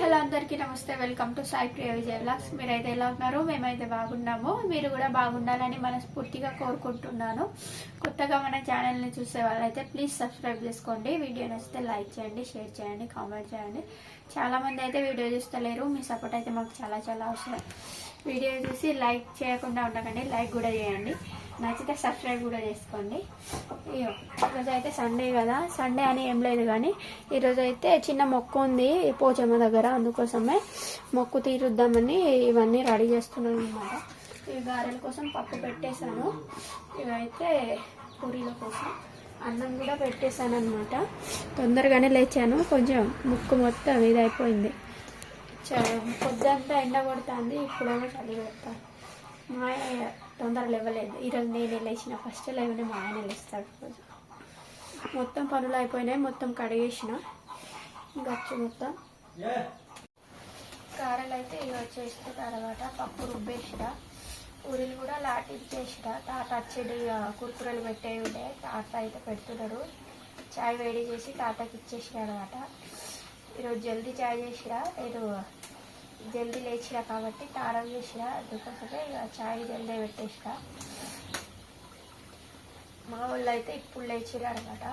Hello అందరికీ నమస్తే welcome to Sai Priya Vijay vlogs. మీరైతే ఎలా ఉన్నారు మేమైతే బాగున్నాము. మీరు కూడా బాగుండాలని మనస్ఫూర్తిగా కోరుకుంటున్నాను. కొత్తగా మన ఛానల్ని చూసే వాళ్ళైతే ప్లీజ్ సబ్స్క్రైబ్ చేసుకోండి. వీడియో నచ్చితే లైక్ చేయండి షేర్ చేయండి కామెంట్ చేయండి. చాలామంది అయితే వీడియో చూస్తలేరు. మీ సపోర్ట్ అయితే మాకు చాలా చాలా అవసరం. వీడియో చూసి లైక్ చేయకుండా ఉండకండి. లైక్ కూడా చేయండి. నచ్చితే సబ్స్క్రైబ్ కూడా చేసుకోండి. అయ్యో ఈరోజు అయితే సండే కదా. సండే అని ఏం లేదు కానీ ఈరోజు అయితే చిన్న మొక్కు ఉంది పోచమ్మ దగ్గర. అందుకోసమే మొక్కు తీరుద్దామని ఇవన్నీ రెడీ చేస్తున్నాను అనమాట ఈ గారెల కోసం పప్పు పెట్టేశాను. ఇవైతే పూరీల కోసం అన్నం కూడా పెట్టేశాను అనమాట తొందరగానే లేచాను. కొంచెం ముక్కు మొత్తం ఇది అయిపోయింది చ- పొద్దంతా ఎండ కొడుతుంది ఇప్పుడేమో చలి పెడతాను మా తొందరగా ఇవ్వలేదు లేవలేదు. ఈరోజు నేను లేచిన ఫస్ట్ లేవనే మా ఆయన లేస్తాడు రోజు మొత్తం పనులు అయిపోయినాయి మొత్తం కడిగేసిన. గచ్చు మొత్తం. కారలు అయితే ఇక చేసిన తర్వాత పప్పు రుబ్బేసిన. ఊరిని కూడా లాటించేసిన. తాత వచ్చేది ఇక పెట్టే పెట్టేవి ఉండే. తాత అయితే పెడుతున్నారు చాయ్ వేడి చేసి తాతకి ఇచ్చేసిన అనమాట. ఈరోజు జల్దీ చాయ్ చేసిన నేను జల్దీ లేచిన కాబట్టి తారం చేసిన అందుకోసమే ఇక చాయ్ జల్దీ పెట్టేసిన మా వాళ్ళు అయితే ఇప్పుడు లేచిరు అనమాట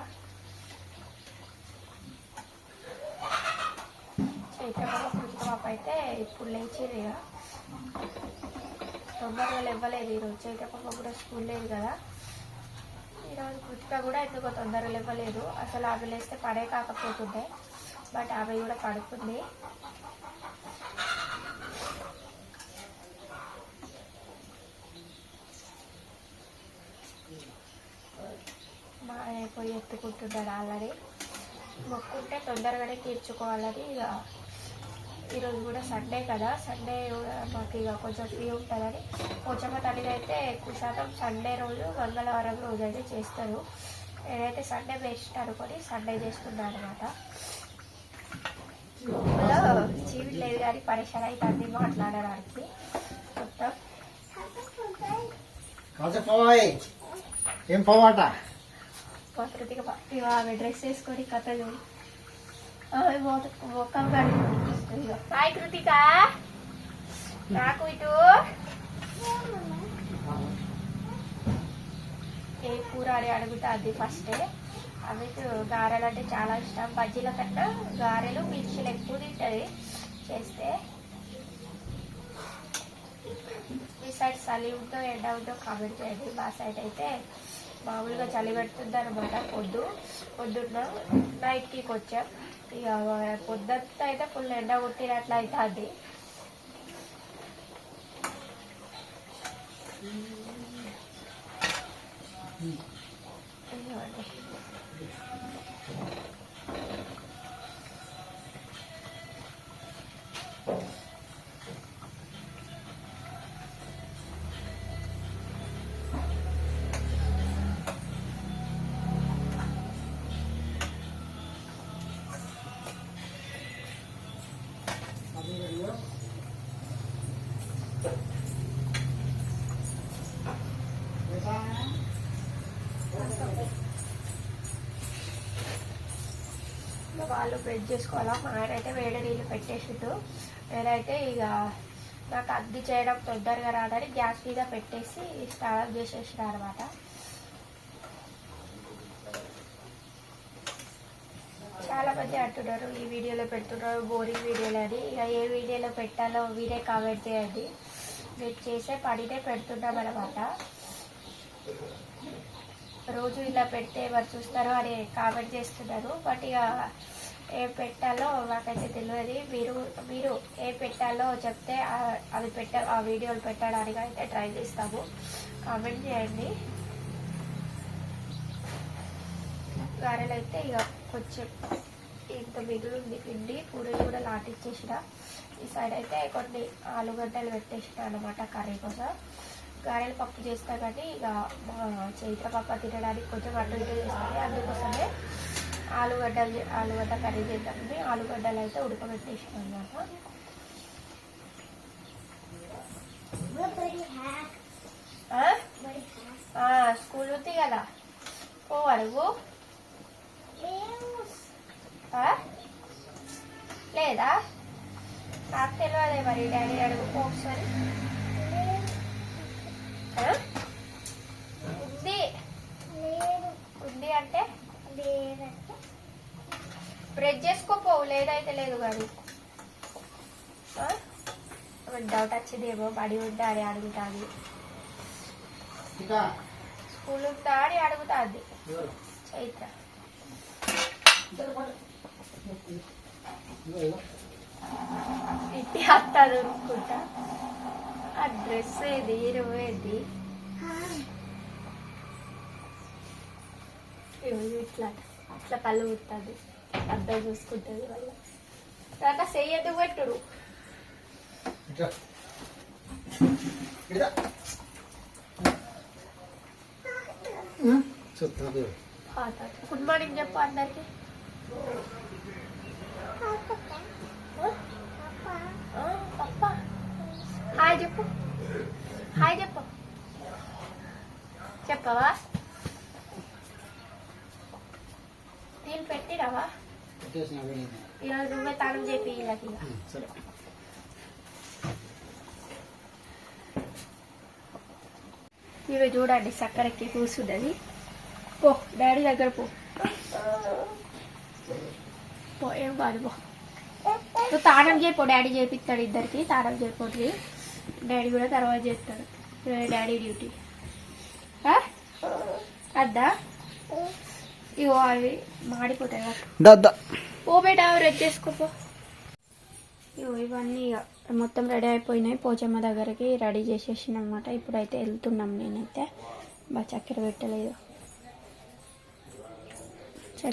చైత్రపాప కృతిపాప అయితే ఇప్పుడు లేచిరు ఇక. తొందరగా ఇవ్వలేదు ఈరోజు చైత్రపాప కూడా స్కూల్ లేదు కదా. ఈరోజు కృతిక కూడా ఎందుకో తొందరగా ఇవ్వలేదు అసలు ఆమె లేస్తే పడే కాకపోతుండే బట్ ఆమె కూడా పడుకుంది. మా ఆయన పోయి ఎత్తుకుంటున్నాడు ఆల్రెడీ. మొక్కుంటే తొందరగానే తీర్చుకోవాలని ఇక ఈరోజు కూడా సండే కదా. సండే కూడా మాకు ఇక కొంచెం ఫ్రీ ఉంటుందని పోచమ్మ తల్లిగా అయితే ఎక్కువ శాతం సండే రోజు మంగళవారం రోజు అయితే చేస్తారు. నేనైతే సండే బెస్ట్ అనుకొని సండే చేస్తున్నాను అనమాట చీవి లేదు కానీ పరిసర అవుతుంది మాట్లాడడానికి. మొత్తం. ఏం పోవాట? ప్రకృతిగా ఇక ఆమె డ్రెస్ వేసుకొని కథలు ఒక్క హాయ్ కృతిక. నాకు ఇటు. ఏ కూర అని అడుగుతుంది ఫస్టే అవి గారెలు అంటే చాలా ఇష్టం. బజ్జీల కన్నా గారెలు మిర్చిలు ఎక్కువ తింటుంది చేస్తే. ఈ సైడ్ చలి ఉందో ఎండ ఉందో కామెంట్ చేయండి మా సైడ్ అయితే మామూలుగా చలి పెడుతుంది అనమాట పొద్దు పొద్దున్న నైట్కి వచ్చాం ఇక పొద్దంతా అయితే ఫుల్ ఎండ కొట్టినట్లు అవుతుంది వాళ్ళు బ్రెడ్ చేసుకోవాలా? మా ఆయన అయితే వేడి నీళ్ళు పెట్టేసిండు. నేనైతే ఇక నాకు అగ్గి చేయడం తొందరగా రాదని గ్యాస్ మీద పెట్టేసి స్టార్ట్ చేసేసిన అనమాట చాలా మంది అంటున్నారు ఈ వీడియోలో పెడుతున్నారు బోరింగ్ వీడియోలు అని. ఇక ఏ వీడియోలో పెట్టాలో మీరే కామెంట్ చేయండి. మీరు చేసే పనినే పెడుతున్నాం అనమాట రోజు ఇలా పెడితే ఎవరు చూస్తారో అని కామెంట్ చేస్తున్నారు. బట్ ఇక ఏం పెట్టాలో నాకైతే తెలియదు. మీరు మీరు ఏ పెట్టాలో చెప్తే అది పెట్ట ఆ వీడియోలు పెట్టడానికి అయితే ట్రై చేస్తాము. కామెంట్ చేయండి. గారెలు అయితే ఇక కొంచెం ఇంత మిగులు ఉంది పిండి పూరీలు కూడా లాటిచ్చేసిన. ఈ సైడ్ అయితే కొన్ని ఆలుగడ్డలు పెట్టేసిన అనమాట కర్రీ కోసం. గారెలు పప్పు చేస్తా కానీ ఇక మా చైత్ర పప్ప తినడానికి కొంచెం అటు చేస్తుంది. అందుకోసమే ఆలుగడ్డలు ఆలుగడ్డ కర్రీ చేద్దామని ఆలుగడ్డలు అయితే ఉడకబెట్టేసిన అనమాట స్కూల్ ఉంది కదా? పోవాలి మరి డాడీ అడుగు. ఒకసారి? ఉంది. ఉంది అంటే? బ్రెడ్ చేసుకోపోవు లేదైతే లేదు కానీ. డౌట్ వచ్చిందేమో. బడి ఉంటే అది అడుగుతాది. ఇంకా? స్కూల్ ఉందా అని అడుగుతాది? చైత్ర. ఇదిగో, ఇదిగో. ఇంటి వస్తుంది అనుకుంటా ఆ డ్రెస్ ఏది? ఇరవై ఏది? ఇవి ఇట్లా ఇట్లా కళ్ళు కుడుతుంది అర్థం చూసుకుంటుంది వాళ్ళ కాక చెయ్యద్దు పెట్టుడు. గుడ్ మార్నింగ్ చెప్పు అందరికి. హాయ్ చెప్పు. హాయ్ చెప్పు. చెప్పవా? నేను పెట్టిరావా. ఈరోజు నువ్వే తానం. చెప్పి వీళ్ళకి ఇవి చూడండి చక్కెరకి కూర్చున్నది. పో డాడీ దగ్గర పో. పో ఏం కాదు పో. నువ్వు తానం చేయిపో డాడీ చేపిస్తాడు ఇద్దరికి. తానం చేయిపోతుంది డాడీ కూడా తర్వాత చేస్తాడు డాడీ డ్యూటీ? అద్దా? ఇగో అవి మాడిపోతాయి ఓ బేట రెడ్ చేసుకోపో ఇగో ఇవన్నీ మొత్తం రెడీ అయిపోయినాయి. పోచమ్మ దగ్గరికి రెడీ చేసేసిన అనమాట ఇప్పుడైతే వెళ్తున్నాం నేనైతే. బా చక్కెర పెట్టలేదు.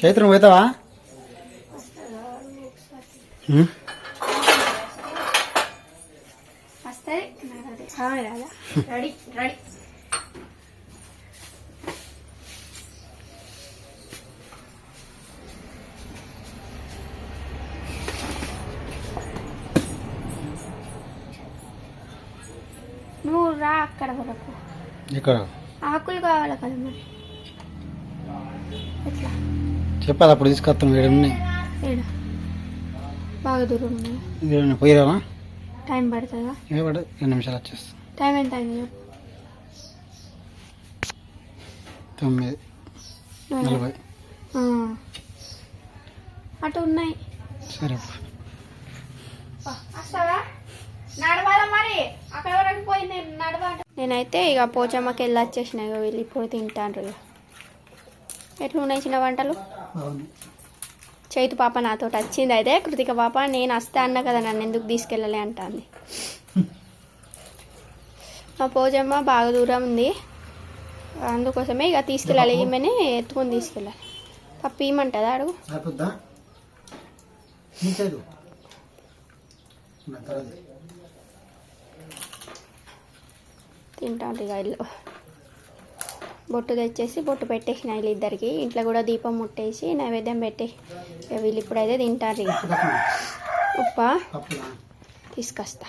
చైత్రం పోతావా? రాదా రెడీ రెడీ నువ్వు రా అక్కడ వరకు. ఇక్కడ. ఆకులు కావాలి కదా మరి? ఎట్లా? చెప్పాలి అప్పుడు తీసుకొస్తాను వీడు ఉన్నాయి ఏడ? బాగా దూరం ఉన్నాయి పోయిరావా? టైం పడుతుందా? ఏ పడు రెండు నిమిషాలు వచ్చేస్తా టైం ఎంత అయింది తొమ్మిది. నలభై. అటు ఉన్నాయి. సరే వస్తావా? నడవాలా మరి? అక్కడ వరకు పోయింది నడవాలి నేనైతే ఇక పోచమ్మకి వెళ్ళి వచ్చేసిన వీళ్ళు ఇప్పుడు తింటాను ఇక ఎట్లా ఉన్నాయి చిన్న వంటలు? చైతు పాప నాతో వచ్చింది అయితే కృతిక పాప నేను వస్తా అన్నా కదా నన్ను ఎందుకు తీసుకెళ్ళలే అంటాంది. మా పోజమ్మ బాగా దూరం ఉంది. అందుకోసమే ఇక తీసుకెళ్ళాలి. ఈమెని ఎత్తుకొని తీసుకెళ్ళాలి. పప్పు ఇమ్మంటుందా అడుగు. తింటాను ఇక ఇల్లు. బొట్టు తెచ్చేసి బొట్టు పెట్టేసిన వీళ్ళిద్దరికి ఇంట్లో కూడా దీపం ముట్టేసి నైవేద్యం పెట్టి వీళ్ళు ఇప్పుడైతే తింటారు. ఉప్ప తీసుకొస్తా.